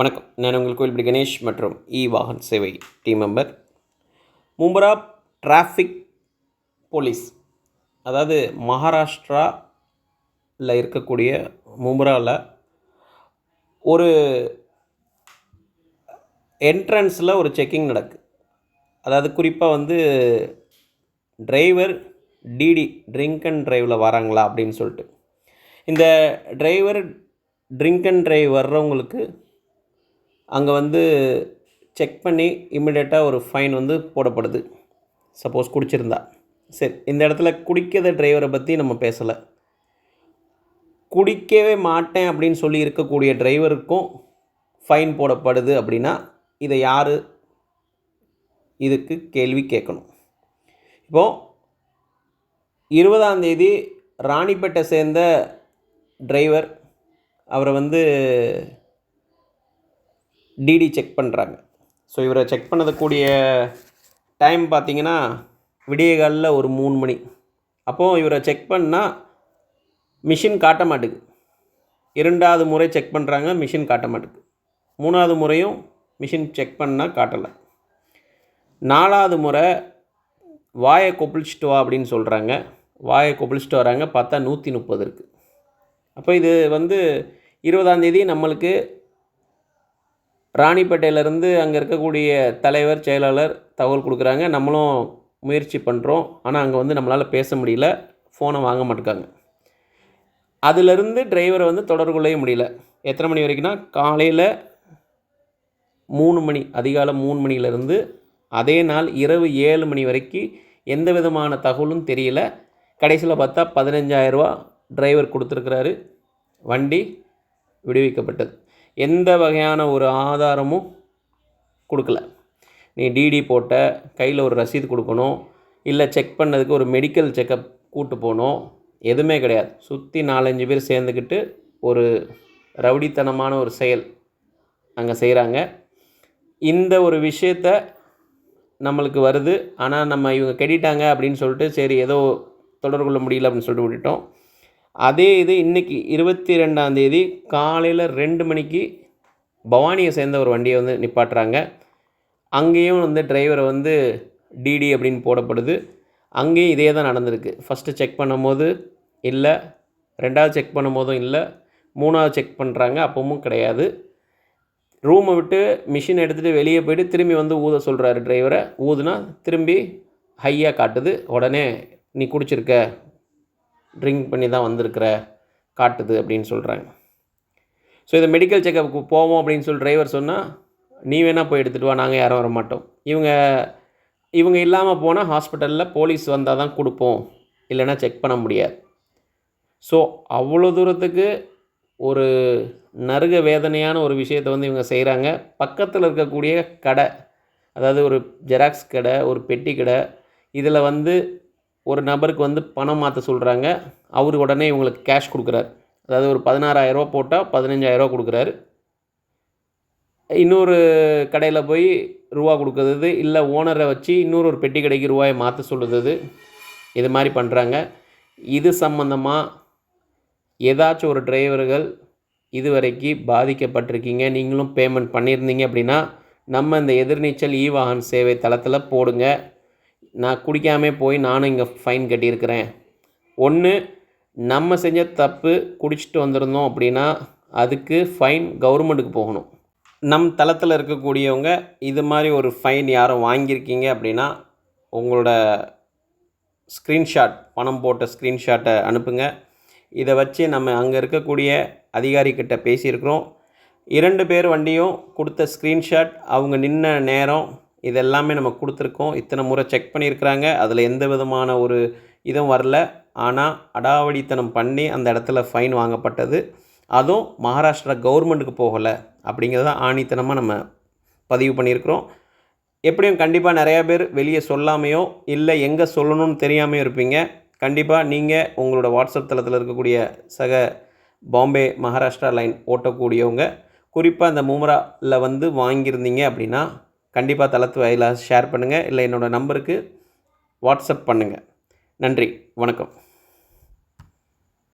வணக்கம். நான் உங்கள் கோயில்படி கணேஷ் மற்றும் இ வாகன் சேவை team member Mumbra traffic police அதாவது மகாராஷ்டிராவில் இருக்கக்கூடிய மும்பராவில் ஒரு என்ட்ரன்ஸில் ஒரு செக்கிங் நடக்கு. அதாவது குறிப்பாக வந்து டிரைவர் டிடி ட்ரிங்க் அண்ட் ட்ரைவில் வராங்களா அப்படின்னு சொல்லிட்டு. இந்த டிரைவர் ட்ரிங்க் அண்ட் ட்ரைவ் வர்றவங்களுக்கு அங்கே வந்து செக் பண்ணி இம்மிடியேட்டாக ஒரு ஃபைன் வந்து போடப்படுது. சப்போஸ் குடிச்சிருந்தா. சரி இந்த இடத்துல குடிக்காத டிரைவரை பற்றி நம்ம பேசலை. குடிக்கவே மாட்டேன் அப்படின்னு சொல்லி இருக்கக்கூடிய டிரைவருக்கும் ஃபைன் போடப்படுது அப்படின்னா இதை யார் இதுக்கு கேள்வி கேட்கணும். இப்போது இருபதாம் தேதி ராணிப்பேட்டை சேர்ந்த டிரைவர் அவரை வந்து டிடி செக் பண்ணுறாங்க ஸோ இவரை செக் பண்ணதுக்கூடிய டைம் பார்த்தீங்கன்னா விடியகாலில் ஒரு மூணு மணி. அப்போது இவரை செக் பண்ணால் மிஷின் காட்ட மாட்டுது. இரண்டாவது முறை செக் பண்ணுறாங்க மிஷின் காட்ட மாட்டுது. மூணாவது முறையும் மிஷின் செக் பண்ணால் காட்டலை. நாலாவது முறை வாயை கொப்பளிச்சிட்டு வா அப்படின்னு சொல்கிறாங்க வாயை கொப்பளிச்சிட்டு வராங்க பார்த்தா நூற்றி முப்பது இருக்குது அப்போ இது வந்து இருபதாந்தேதி நம்மளுக்கு ராணிப்பேட்டையிலேருந்து அங்கே இருக்கக்கூடிய தலைவர் செயலாளர் தகவல் கொடுக்குறாங்க. நம்மளும் முயற்சி பண்ணுறோம் ஆனால் அங்கே வந்து நம்மளால் பேச முடியல. ஃபோனை வாங்க மாட்டேங்காங்க. அதிலிருந்து டிரைவரை வந்து தொடர்பு கொள்ளவே முடியல. எத்தனை மணி வரைக்கும்னா காலையில் மூணு மணி அதிகாலை மூணு மணிலேருந்து அதே நாள் இரவு ஏழு மணி வரைக்கும் எந்த விதமான தகவலும் தெரியல. கடைசியில் பார்த்தா பதினஞ்சாயிரரூவா டிரைவர் கொடுத்துருக்குறாரு. வண்டி விடுவிக்கப்பட்டது. எந்த வகையான ஒரு ஆதாரமும் கொடுக்கல. நீ டிடி போட்ட கையில் ஒரு ரசீது கொடுக்கணும் இல்லை செக் பண்ணதுக்கு ஒரு மெடிக்கல் செக்கப் கூட்டு போகணும் எதுவுமே கிடையாது. சுற்றி நாலஞ்சு பேர் சேர்ந்துக்கிட்டு ஒரு ரவுடித்தனமான ஒரு செயல் அங்கே செய்கிறாங்க இந்த ஒரு விஷயத்த நம்மளுக்கு வருது. ஆனால் நம்ம இவங்க கெட்டிட்டாங்க அப்படின்னு சொல்லிட்டு சரி ஏதோ தொடர்பு கொள்ள முடியல அப்படின்னு சொல்லிட்டு விட்டுட்டோம். அதே இது இன்றைக்கி இருபத்தி ரெண்டாந்தேதி காலையில் ரெண்டு மணிக்கு பவானியை சேர்ந்த ஒரு வண்டியை வந்து நிப்பாட்டுறாங்க. அங்கேயும் வந்து டிரைவரை வந்து டிடி அப்படின்னு போடப்படுது. அங்கேயும் இதே தான் நடந்திருக்கு. ஃபஸ்ட்டு செக் பண்ணும்போது இல்லை ரெண்டாவது செக் பண்ணும்போதும் இல்லை மூணாவது செக் பண்ணுறாங்க அப்பவும் கிடையாது. ரூமை விட்டு மிஷின் எடுத்துகிட்டு வெளியே போயிட்டு திரும்பி வந்து ஊத சொல்கிறாரு டிரைவரை. ஊதுனா திரும்பி ஹையாக காட்டுது. உடனே நீ குடிச்சிருக்க. ட்ரிங்க் பண்ணி தான் வந்திருக்கிற காட்டுது அப்படின்னு சொல்கிறாங்க ஸோ இதை மெடிக்கல் செக்கப்புக்கு போவோம் அப்படின்னு சொல்லி டிரைவர் சொன்னால் நீ வேணால் போய் எடுத்துகிட்டு வா நாங்கள் யாரும் வர மாட்டோம் இவங்க இவங்க இல்லாமல் போனால் ஹாஸ்பிட்டலில் போலீஸ் வந்தால் தான் கொடுப்போம். இல்லைன்னா செக் பண்ண முடியாது. ஸோ அவ்வளோ தூரத்துக்கு ஒரு நறுக வேதனையான ஒரு விஷயத்தை வந்து இவங்க செய்கிறாங்க பக்கத்தில் இருக்கக்கூடிய கடை அதாவது ஒரு ஜெராக்ஸ் கடை ஒரு பெட்டி கடை இதில் வந்து ஒரு நபருக்கு வந்து பணம் மாற்ற சொல்கிறாங்க அவர் உடனே இவங்களுக்கு கேஷ் கொடுக்குறாரு. அதாவது ஒரு பதினாறாயிரரூவா போட்டால் பதினஞ்சாயிரரூவா கொடுக்குறாரு. இன்னொரு கடையில் போய் ரூபா கொடுக்குறது இல்லை ஓனரை வச்சு இன்னொரு ஒரு பெட்டி கடைக்கு ரூபாயை மாற்ற சொல்லுறது இது மாதிரி பண்ணுறாங்க இது சம்மந்தமாக ஏதாச்சும் ஒரு டிரைவர்கள் இதுவரைக்கு பாதிக்கப்பட்டிருக்கீங்க. நீங்களும் பேமெண்ட் பண்ணியிருந்தீங்க அப்படின்னா நம்ம இந்த எதிர்நீச்சல் இ வாகன் சேவை தளத்தில் போடுங்க. நான் குடிக்காமல் போய் நானும் இங்கே ஃபைன் கட்டியிருக்கிறேன். ஒன்று நம்ம செஞ்ச தப்பு குடிச்சிட்டு வந்திருந்தோம் அப்படின்னா அதுக்கு ஃபைன் கவர்மெண்ட்டுக்கு போகணும். நம் தளத்தில் இருக்கக்கூடியவங்க இது மாதிரி ஒரு ஃபைன் யாரும் வாங்கியிருக்கீங்க அப்படின்னா உங்களோட ஸ்க்ரீன்ஷாட் பணம் போட்ட ஸ்க்ரீன்ஷாட்டை அனுப்புங்க. இதை வச்சு நம்ம அங்கே இருக்கக்கூடிய அதிகாரிக்கிட்ட பேசியிருக்கிறோம். இரண்டு பேர் வண்டியும் கொடுத்த ஸ்க்ரீன்ஷாட் அவங்க நின்ன நேரம் இதெல்லாமே நம்ம கொடுத்துருக்கோம். இத்தனை முறை செக் பண்ணியிருக்கிறாங்க. அதில் எந்த விதமான ஒரு இதுவும் வரல. ஆனால் அடாவடித்தனம் பண்ணி அந்த இடத்துல ஃபைன் வாங்கப்பட்டது. அதுவும் மகாராஷ்டிரா கவர்மெண்ட்டுக்கு போகலை அப்படிங்கிறத ஆணித்தனமாக நம்ம பதிவு பண்ணியிருக்கிறோம். எப்படியும் கண்டிப்பாக நிறையா பேர் வெளியே சொல்லாமையோ இல்லை எங்கே சொல்லணும்னு தெரியாமையோ இருப்பீங்க. கண்டிப்பாக நீங்கள் உங்களோட வாட்ஸ்அப் தளத்தில் இருக்கக்கூடிய சக பாம்பே மகாராஷ்டிரா லைன் ஓட்டக்கூடியவங்க குறிப்பாக அந்த மூமராவில் வந்து வாங்கியிருந்தீங்க அப்படின்னா கண்டிப்பாக தளத்து வாயிலாக ஷேர் பண்ணுங்கள் இல்லை என்னோடய நம்பருக்கு வாட்ஸ்அப் பண்ணுங்கள் நன்றி. வணக்கம்.